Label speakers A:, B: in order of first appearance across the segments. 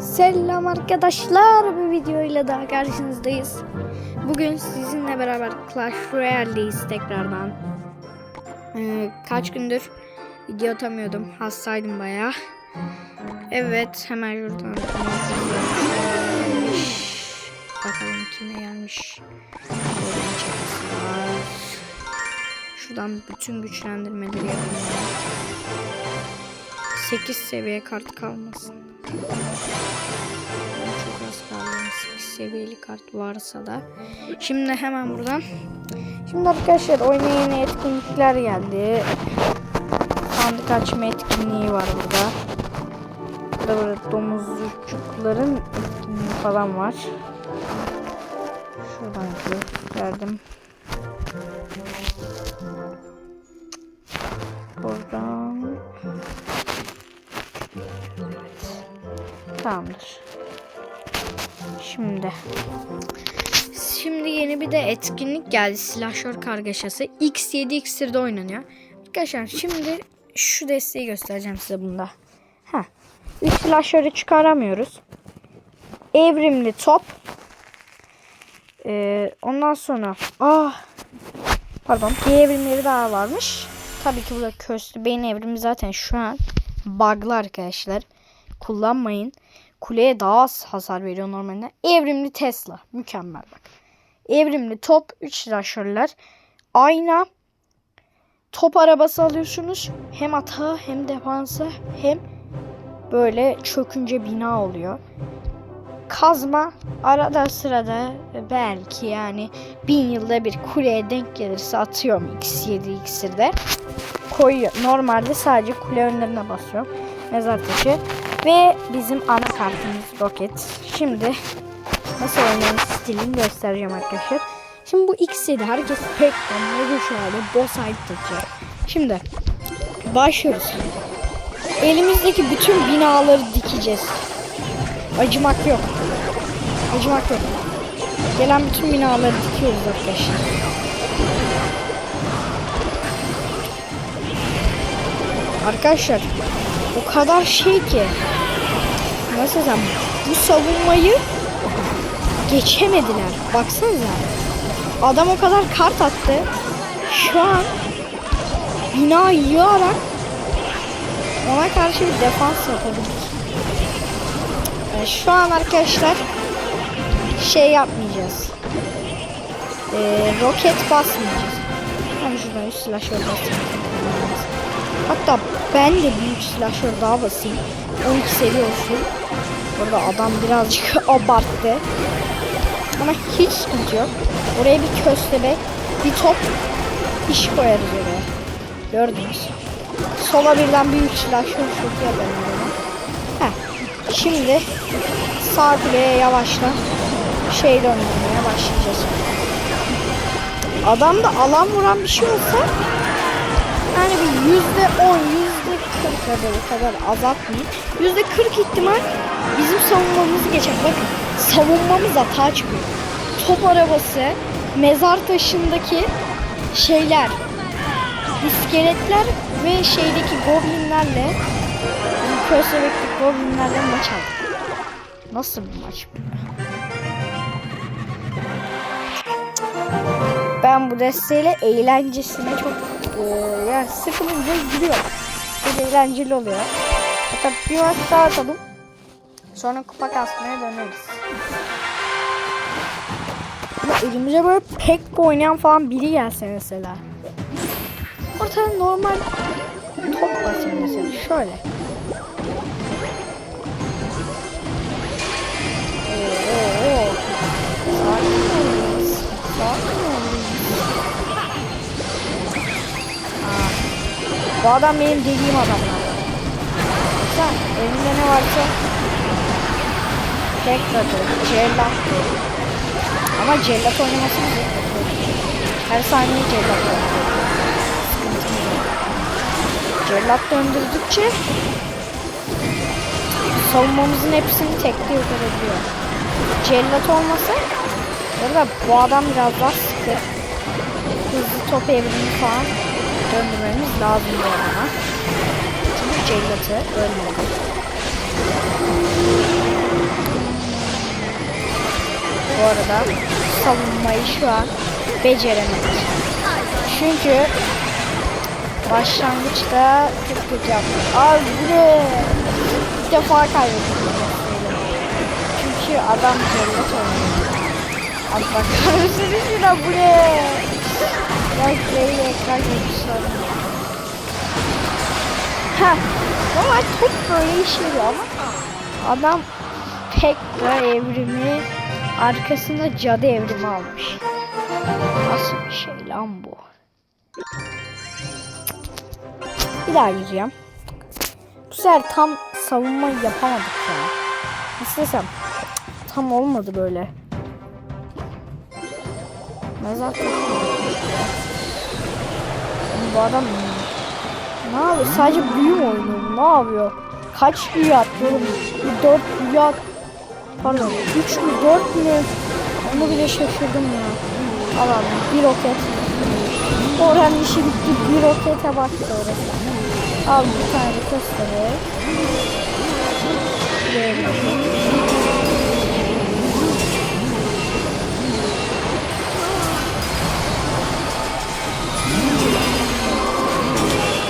A: Selam arkadaşlar bir videoyla daha karşınızdayız. Bugün sizinle beraber Clash Royale'deyiz tekrardan. Ee, kaç gündür video atamıyordum. Hastaydım bayağı. Evet hemen şuradan. Bakalım kime gelmiş. Şuradan bütün güçlendirmeleri yapalım. 8 seviye kart kalmasın. Çok az kaldı. 8 seviyeli kart varsa da. Şimdi hemen buradan. Şimdi arkadaşlar oyuna yeni etkinlikler geldi. Sandık açma etkinliği var burada. Burada böyle domuzcukların etkinliği falan var. Şuradan gösterdim. Buradan Tamamdır. Şimdi. Şimdi yeni bir de etkinlik geldi. Silahşör kargaşası. X7 iksirde oynanıyor. Arkadaşlar şimdi şu desteği göstereceğim size bunda. Ha. Üç silahşörü çıkaramıyoruz. Evrimli top. Ee, ondan sonra ah pardon bir evrimleri daha varmış. Tabii ki burada köstü beyin evrimi zaten şu an bug'lı arkadaşlar kullanmayın. Kuleye daha az hasar veriyor normalde. Evrimli Tesla. Mükemmel bak. Evrimli top 3 silahşörler. Ayna top arabası alıyorsunuz. Hem atağı hem defansı hem böyle çökünce bina oluyor. Kazma arada sırada belki yani bin yılda bir kuleye denk gelirse atıyorum X7 iksirde. Koyuyor. Normalde sadece kule önlerine basıyorum. Mezar taşı. Ve bizim ana kartımız roket. Şimdi nasıl oynayalım stilini göstereceğim arkadaşlar. Şimdi bu X7 herkes pek mega şöyle boss hype taşıyor. Şimdi başlıyoruz. Elimizdeki bütün binaları dikeceğiz. Acımak yok. Acımak yok. Gelen bütün binaları dikiyoruz arkadaşlar. Arkadaşlar o kadar şey ki nasıl desem bu savunmayı geçemediler. Baksanıza. Adam o kadar kart attı. Şu an bina yığarak ona karşı bir defans yapabildik. Yani şu an arkadaşlar şey yapmayacağız. Ee, roket basmayacağız. Hem şuradan üst silahşör basayım. Hatta ben de büyük silahşör daha basayım. 12 seviye olsun. Burada adam birazcık abarttı. Ama hiç sıkıntı yok. Oraya bir köstebek, bir top iş koyarız oraya. Gördünüz. Sola birden büyük silahşör çok yaparım. Heh. Şimdi sağ kuleye yavaşla şey döndürmeye başlayacağız. Adamda alan vuran bir şey olsa yani bir yüzde on, yüzde kırk kadar azaltmayayım. Yüzde kırk ihtimal bizim savunmamızı geçer. Bakın savunmamız hata çıkıyor. Top arabası, mezar taşındaki şeyler, iskeletler ve şeydeki goblinlerle köstebekteki goblinlerle maç aldık. Nasıl bir maç bu? Ben bu desteğiyle eğlencesine çok e, yani sıkılınca gülüyor. Çok eğlenceli oluyor. Hatta bir maç daha atalım. Sonra kupa kasmaya döneriz. Ama elimize böyle pek oynayan falan biri gelse mesela. Ortada normal top basayım mesela. Şöyle. Oo, oo. Sakin Bu adam benim dediğim adamlar. Sen elinde ne varsa tek atı, cellat Ama cellat oynaması güzel. Her saniye cellat oynuyor. Cellat döndürdükçe savunmamızın hepsini tekte yok edebiliyor. Cellat olmasa Burada bu adam biraz daha sıkı. Hızlı top evrimi falan döndürmemiz lazım bu adama. Çünkü cellatı ölmedi. arada savunmayı şu an beceremedik. Çünkü başlangıçta çok kötü yaptık. Bu ne? İlk defa kaybettik. bu. Çünkü adam cellat oynuyor. Bakar mısınız şuna bu ne? Heh. Ama çok böyle yarıyor ama adam Pekka evrimi arkasında cadı evrimi almış. Nasıl bir şey lan bu? Bir daha gireceğim. Bu sefer tam savunmayı yapamadık ya. Nasıl desem? Tam olmadı böyle. Mezar Bu adam ne yapıyor? Sadece büyü mü oynuyor? Ne yapıyor? Kaç büyü attı oğlum? Bir dört büyü at. Pardon. Üç mü dört mü? Onu bile şaşırdım ya. Abi bir roket. Orhan işi bitti. Bir rokete baktı orası. Al bir tane köstebek. Böyle.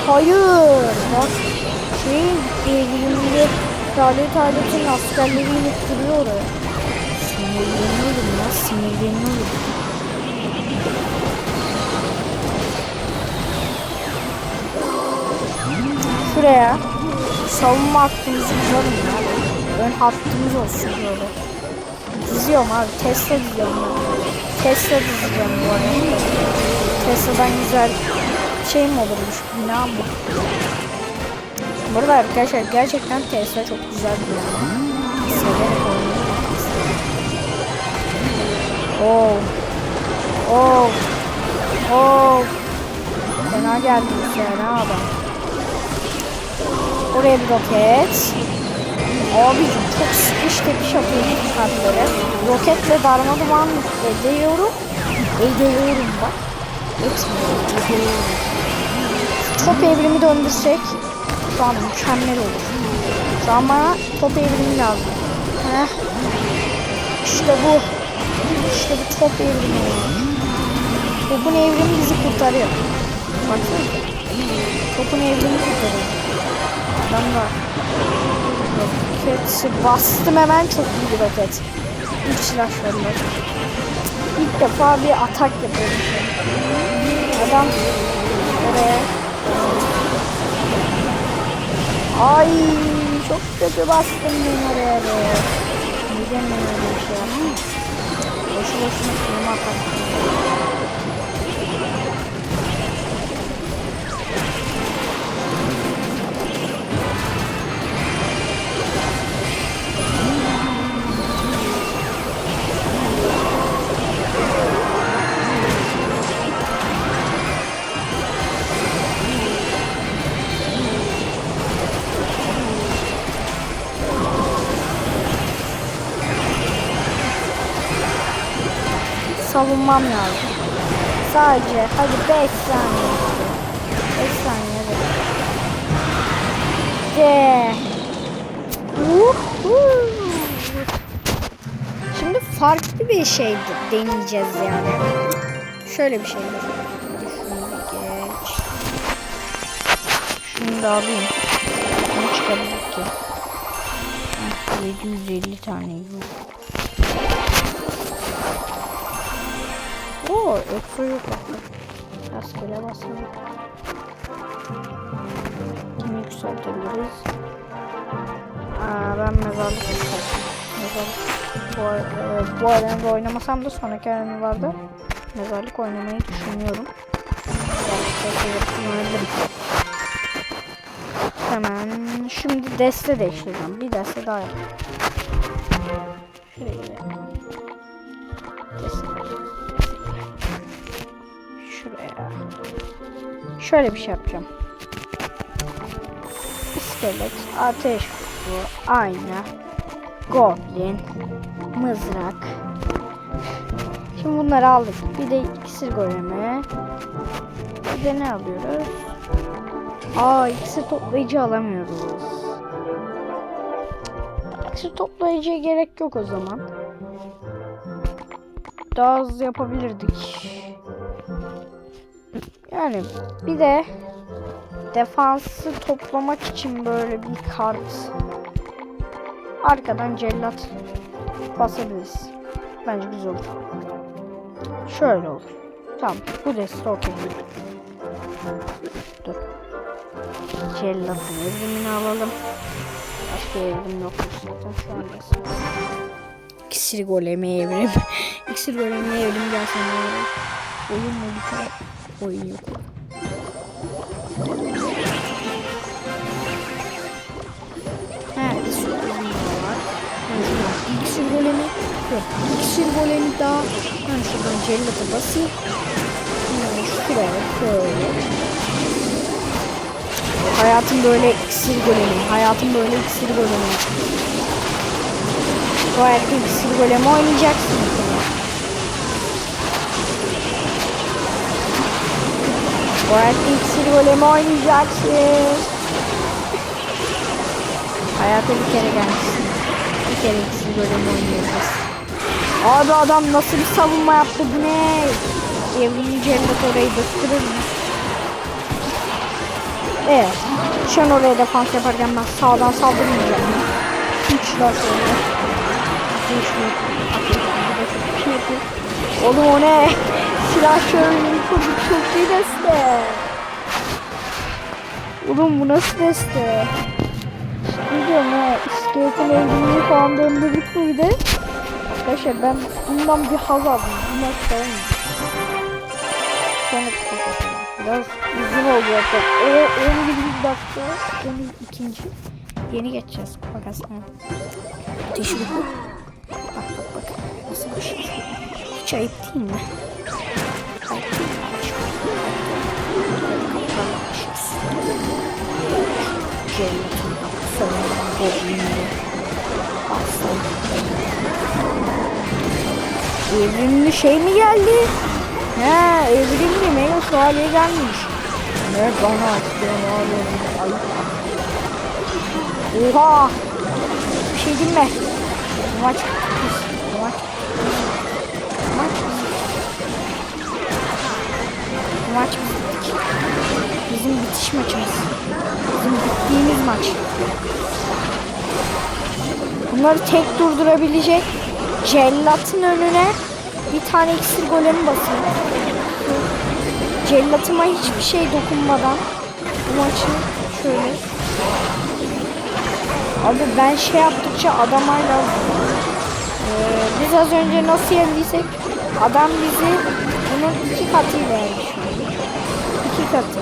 A: Hayır. Bak şey evrimli kraliyet aletinin askerleri inip duruyor oraya. Sinirleniyorum ya sinirleniyorum. Şuraya savunma hattımızı kuralım ya. Ön hattımız olsun böyle. Diziyorum abi. Tesla diziyorum. Tesla dizeceğim bu arada. Tesla'dan güzel şey mi olurmuş bina mı? Burada arkadaşlar gerçekten Tesla çok güzel bir bina. Oh. Oh. Oh. Fena geldi bu sefer ha adam. Oraya bir roket. Abicim çok sıkış tepiş atıyoruz kartları. Roketle darma duman ediyorum. Ediyorum bak. Etmiyorum. Ediyorum. Top evrimi döndürsek şu an mükemmel olur. Şu an bana top evrimi lazım. Heh. İşte bu. İşte bu top evrimi. Topun evrimi bizi kurtarıyor. Baksana. Topun evrimi kurtarıyor. Adam da roketi bastım hemen çok iyi bir roket. İlk silahlarla. İlk defa bir atak yapıyorum. Adam oraya Ay çok kötü bastım ben oraya be. Neden ben öyle bir şey yaptım? Boşu boşuna kıyma ataktım. Savunmam lazım. Sadece hadi 5 saniye. 5 saniye. De. Şimdi farklı bir şey deneyeceğiz yani. Şöyle bir şey. Geç. Şunu da alayım. Ne çıkabilir ki? Heh, 750 tane yok. Oo, ekso yok bak. Rastgele basalım. Kimi yükseltebiliriz? Aa, ben mezarlık yükselttim. Mezarlık. Bu, e, bu oynamasam da sonraki arenalarda mezarlık oynamayı düşünüyorum. Hemen şimdi deste değiştireceğim. Bir deste daha yapayım. Şuraya Şöyle bir şey yapacağım. İskelet, ateş kutu, ayna, goblin, mızrak. Şimdi bunları aldık. Bir de iksir golemi. Bir de ne alıyoruz? Aa iksir toplayıcı alamıyoruz. İksir toplayıcıya gerek yok o zaman. daha hızlı yapabilirdik. Yani bir de defansı toplamak için böyle bir kart arkadan cellat basabiliriz. Bence güzel olur. Şöyle olur. Tamam bu deste okey. Dur. Cellatın evrimini alalım. Başka evrim yok zaten şu an. İksir golemi evrim. İksir golemi evrim gelsin. Oyun mu biter? Oyun yok. Sürprizim daha var. Ben şuradan iksir golemi yok. İksir golemi daha ben şuradan cellata basayım. Yani şuraya şöyle. Hayatım böyle iksir golemi. Hayatım böyle iksir golemi. Bu hayatta iksir golemi oynayacaksın. Bu hayatta iksir golemi oynayacaksın. Hayata bir kere gelmişsin. Bir kere iksir golemi oynayacağız. Abi adam nasıl bir savunma yaptı bu ne? Evliliği cennet orayı döktürür mü? Evet. Şu an oraya defans yaparken ben sağdan saldırmayacağım. Üçler sonra. Oğlum o ne? Silah şöyle kurduk çok iyi deste. Oğlum bu nasıl deste? Ne diyorum ya? İskeletin evliliği falan döndürdük müydü? Arkadaşlar ben bundan bir haz aldım. Bundan sonra Sonra kapatalım. Biraz uzun oldu zaten. O 11. dakika. 12. Yeni geçeceğiz makasına. Teşekkür ederim. Bak bak bak. Nasıl bir şey. Hiç ayıp değil mi? Cennetin goblini aslan. Evrimli şey mi geldi? He evrimli meyve şövalye gelmiş. Ne bana açtın oğlum. Oha! Bir şey değil mi? Maç maç Maç bittik. Bizim bitiş maçımız. Bizim bittiğimiz maç. Bunları tek durdurabilecek cellatın önüne bir tane iksir golemi basayım. Cellatıma hiçbir şey dokunmadan bu maçı şöyle Abi ben şey yaptıkça adam hala ee, biz az önce nasıl yendiysek adam bizi bunun iki katıyla yendi katı.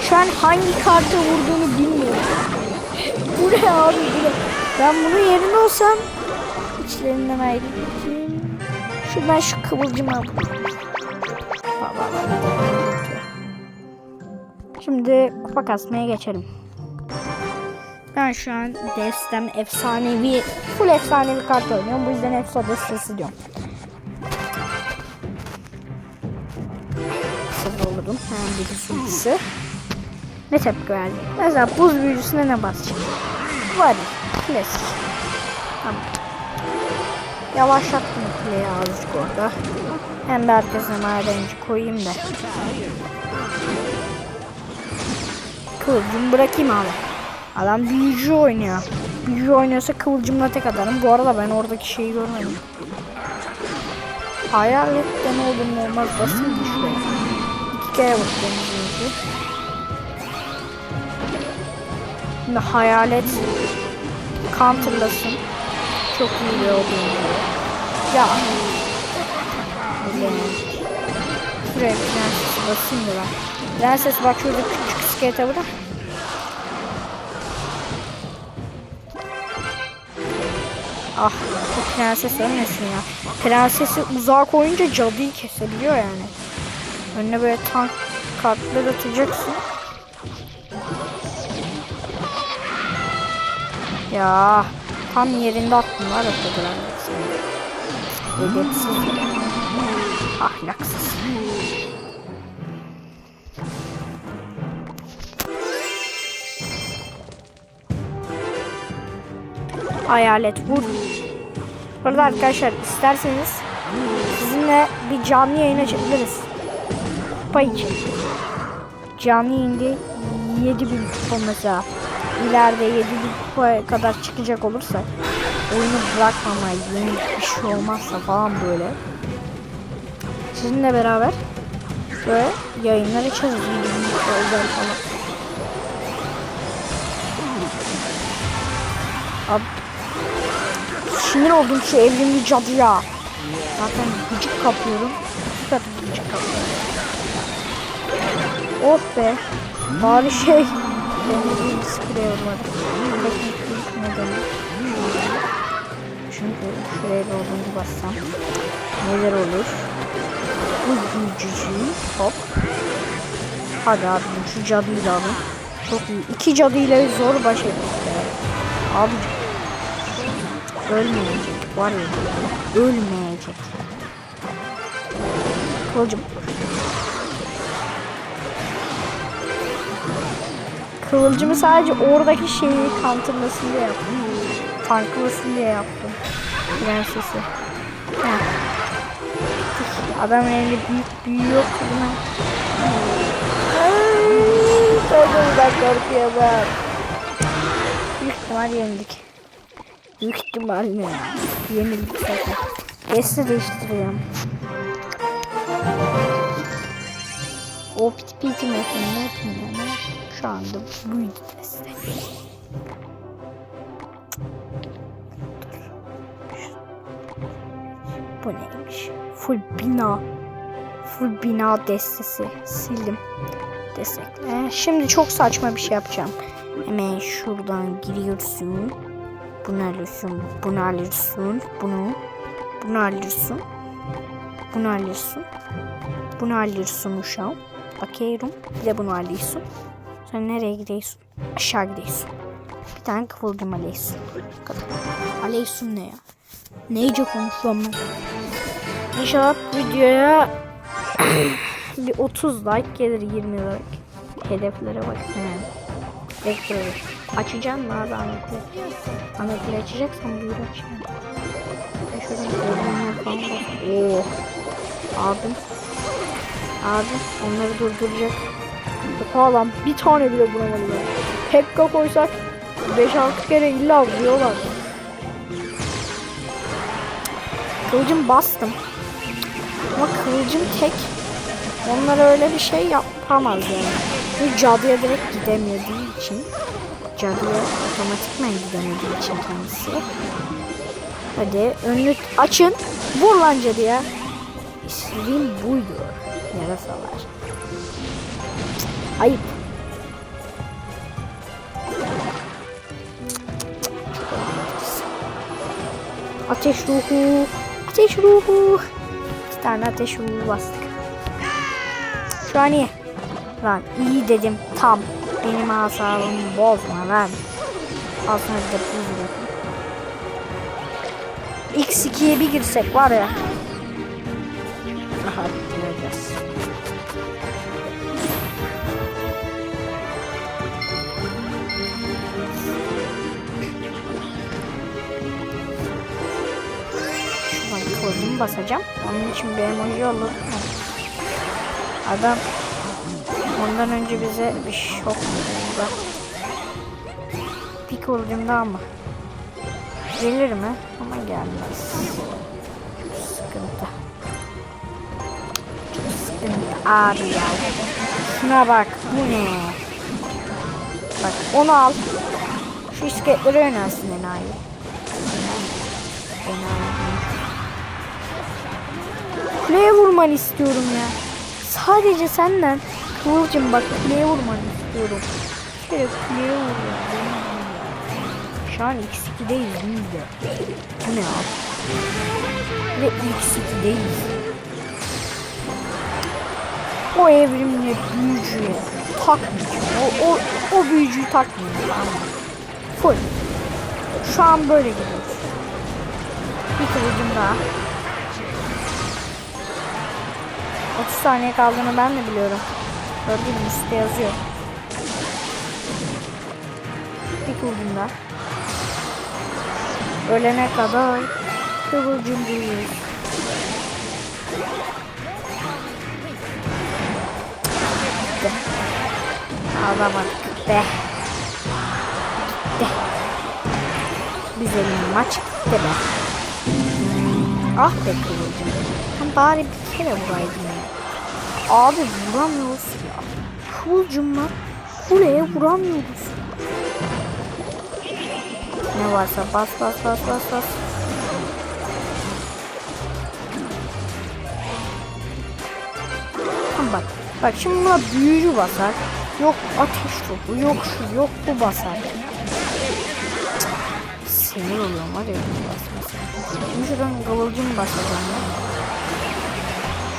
A: Şu an hangi kartı vurduğunu bilmiyorum. bu ne abi bu ne? Ben bunun yerinde olsam içlerinden ayrılırım. Şu ben şu kıvılcımı alayım. Şimdi kupa kasmaya geçelim. Ben şu an destem efsanevi, full efsanevi kart oynuyorum. Bu yüzden efsa destesi diyorum. Olurum. Hemen bir sürücüsü. Ne tepki verdi? Mesela buz büyücüsüne ne basacağım? Var. Klasik. Tamam. Yavaşlattım kuleyi azıcık orada. Hem de arkasına madenci koyayım da. Kıvılcım bırakayım abi. Adam büyücü oynuyor. Büyücü oynuyorsa kıvılcımla tek atarım. Bu arada ben oradaki şeyi görmedim. Hayalette ne olur ne olmaz basın düşüyor. Vurdum büyücü. Şimdi hayalet counterlasın. Çok iyi bir oyuncu. Ya. Şuraya prenses basayım da ben. Prenses bak şurada küçük skate bırak. Ah bu prenses ölmesin ya. Prensesi uzağa koyunca cadıyı kesebiliyor yani. Önüne böyle tank kartlar atacaksın. Ya tam yerinde attım var prenses. Edepsiz. Ahlaksız. Hayalet vur. Burada arkadaşlar isterseniz sizinle bir canlı yayın açabiliriz. Kupa için. Canlı yayında 7000 kupa mesela. İleride 7000 kupaya kadar çıkacak olursak oyunu bırakmama, yeni bir şey olmazsa falan böyle. Sizinle beraber böyle yayınlar açarız. 7000 kupa özel falan. Abi sinir oldum şu evrimli cadıya. Zaten gıcık kapıyorum. Süper gıcık kapıyorum. Oh be. Bari şey. Sprey olmadı. Nedeni. Çünkü şuraya oduncu bassam. Neler olur? Bu büyücücü. Hop. Hadi abi şu cadıyı da alın. Çok iyi. İki cadıyla zor baş ettik ya. Abi ölmeyecek var ya ölmeyecek. Kıvılcım. Kıvılcımı sadece oradaki şeyi kantırlasın diye yaptım. Tanklasın diye yaptım. Prensesi. Heh. Adamın elinde büyük büyü yok mi? Ay, ben korkuyorum. Büyük ihtimal yenildik. Büyük ihtimalle yenildik zaten. Deste değiştiriyorum. O piti piti metin ne yapayım ama şu anda buydu deste. Bu neymiş? Full bina. Full bina destesi. Sildim. Destekle. Şimdi çok saçma bir şey yapacağım. Hemen şuradan giriyorsun. Bunu alıyorsun. Bunu alıyorsun. Bunu. Bunu alıyorsun. Bunu alıyorsun. Bunu alıyorsun uşağım. Bakıyorum. Bir de bunu alıyorsun. Sen nereye gidiyorsun? Aşağı gidiyorsun. Bir tane kıvılcım alıyorsun. Alıyorsun ne ya? Neyce konuşuyorum ben? İnşallah videoya bir 30 like gelir 20 like. Hedeflere bak. Bekliyorum. Açacağım mı abi anaklı? Anaklı açacaksan buyur aç. Ben şöyle ordunlar falan bak. Oo. Abi onları durduracak. Oha bir tane bile vuramadılar. Pekka koysak 5-6 kere illa vuruyorlar. Kılıcım bastım. Ama kılıcım tek. Onlar öyle bir şey yapamaz yani. Çünkü cadıya direkt gidemediği için. Cadıya otomatikman gidemediği için kendisi. Hadi önünü açın. Vur lan cadıya. İstediğim buydu. Yarasalar. Ayıp. Ateş ruhu. Ateş ruhu. İki tane ateş ruhu bastık. Şu an iyi. Lan iyi dedim tam. Benim asabımı bozma lan. Aslında bir de buz bırakın. X2'ye bir girsek var ya. Gireceğiz. Şuradan kodumu basacağım. Onun için bir emoji yolladım. Adam ondan önce bize bir şok oldu. Bir kılıcım daha mı? Gelir mi? Ama gelmez. Abi ya. Şuna bak bu ne? Bak onu al. Şu iskeletleri yönelsin enayi. Enayi. Kuleye vurmanı istiyorum ya. Sadece senden Kıvılcım bak kuleye vurmanı istiyorum. Şöyle kuleye vur ya. Şu an X2'deyiz değil de. Bu ne abi? Ve X2'deyiz. O evrimle büyücüye takmayacağım. O, o, o büyücüyü takmayacağım. Full. Şu an böyle gidiyoruz. Bir kılıcım daha. 30 saniye kaldığını ben de biliyorum. Gördüğüm üstte yazıyor. Bir kılıcım daha. Ölene kadar kıvılcım büyüyoruz. Alamadık be. Gitti. Güzelim maç gitti be. Ah be kıvılcım. Tam bari bir kere vuraydım ya. Abi vuramıyoruz ya. Kıvılcımla kuleye vuramıyoruz. Ne varsa bas bas bas bas bas. Tamam bak. Bak şimdi buna büyücü basar. Yok ateş topu, yok şu, yok bu basar. Sinir oluyorum hadi bunu basmasın. Şimdi şuradan kıvılcım basacağım ya.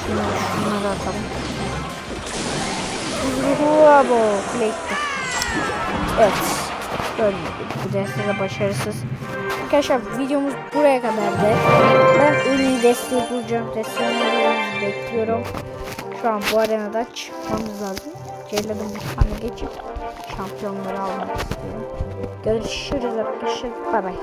A: Şunu, şunları atalım. Bravo, gitti. Evet. Ölmedik. Bu derste de başarısız. Arkadaşlar videomuz buraya kadardı. Ben en iyi desteği bulacağım. Desteğini bekliyorum. Şu an bu arenada çıkmamız lazım. Cellad'ın tane geçip şampiyonları almak istiyorum. Görüşürüz arkadaşlar. Bay bay.